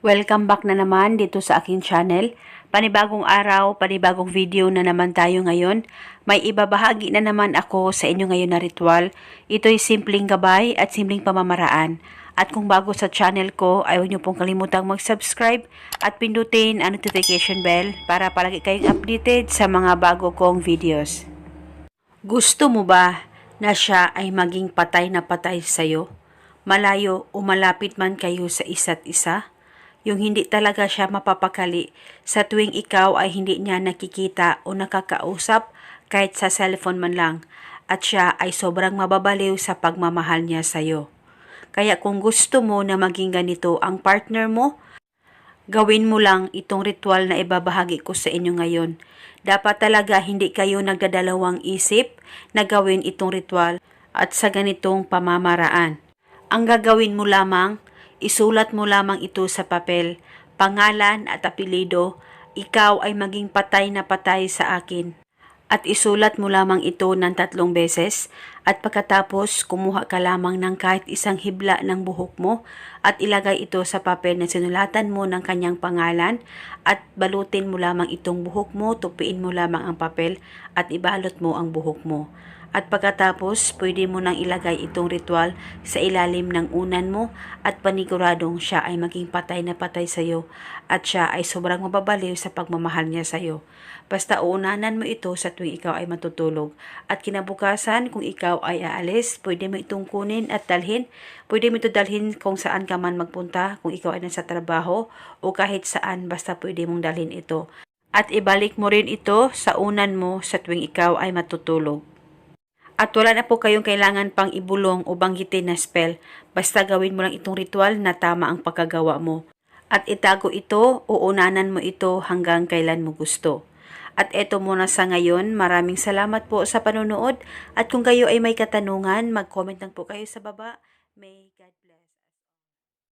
Welcome back na naman dito sa aking channel. Panibagong araw, panibagong video na naman tayo ngayon. May ibabahagi na naman ako sa inyo ngayon na ritual. Ito'y simpleng gabay at simpleng pamamaraan. At kung bago sa channel ko, ayaw niyo pong kalimutang mag-subscribe at pindutin ang notification bell para palagi kayong updated sa mga bago kong videos. Gusto mo ba na siya ay maging patay na patay sa'yo? Malayo o malapit man kayo sa isa't isa? Yung hindi talaga siya mapapakali sa tuwing ikaw ay hindi niya nakikita o nakakausap kahit sa cellphone man lang at siya ay sobrang mababaliw sa pagmamahal niya sa'yo. Kaya kung gusto mo na maging ganito ang partner mo, gawin mo lang itong ritual na ibabahagi ko sa inyo ngayon. Dapat talaga hindi kayo nagdadalawang isip na gawin itong ritual at sa ganitong pamamaraan. Ang gagawin mo lamang, isulat mo lamang ito sa papel, pangalan at apelido, ikaw ay maging patay na patay sa akin. At isulat mo lamang ito ng tatlong beses at pagkatapos kumuha ka lamang ng kahit isang hibla ng buhok mo at ilagay ito sa papel na sinulatan mo ng kanyang pangalan at balutin mo lamang itong buhok mo, tupiin mo lamang ang papel at ibalot mo ang buhok mo. At pagkatapos, pwede mo nang ilagay itong ritual sa ilalim ng unan mo at paniguradong siya ay maging patay na patay sa iyo at siya ay sobrang mababaliw sa pagmamahal niya sa iyo. Basta uunanan mo ito sa tuwing ikaw ay matutulog. At kinabukasan, kung ikaw ay aalis, pwede mo itong kunin at dalhin. Pwede mo ito dalhin kung saan ka man magpunta, kung ikaw ay nasa trabaho o kahit saan, basta pwede mong dalhin ito. At ibalik mo rin ito sa unan mo sa tuwing ikaw ay matutulog. At wala na po kayong kailangan pang ibulong o banggitin na spell. Basta gawin mo lang itong ritual na tama ang pagkagawa mo. At itago ito o unanan mo ito hanggang kailan mo gusto. At eto muna sa ngayon, maraming salamat po sa panonood. At kung kayo ay may katanungan, mag-comment lang po kayo sa baba. May God.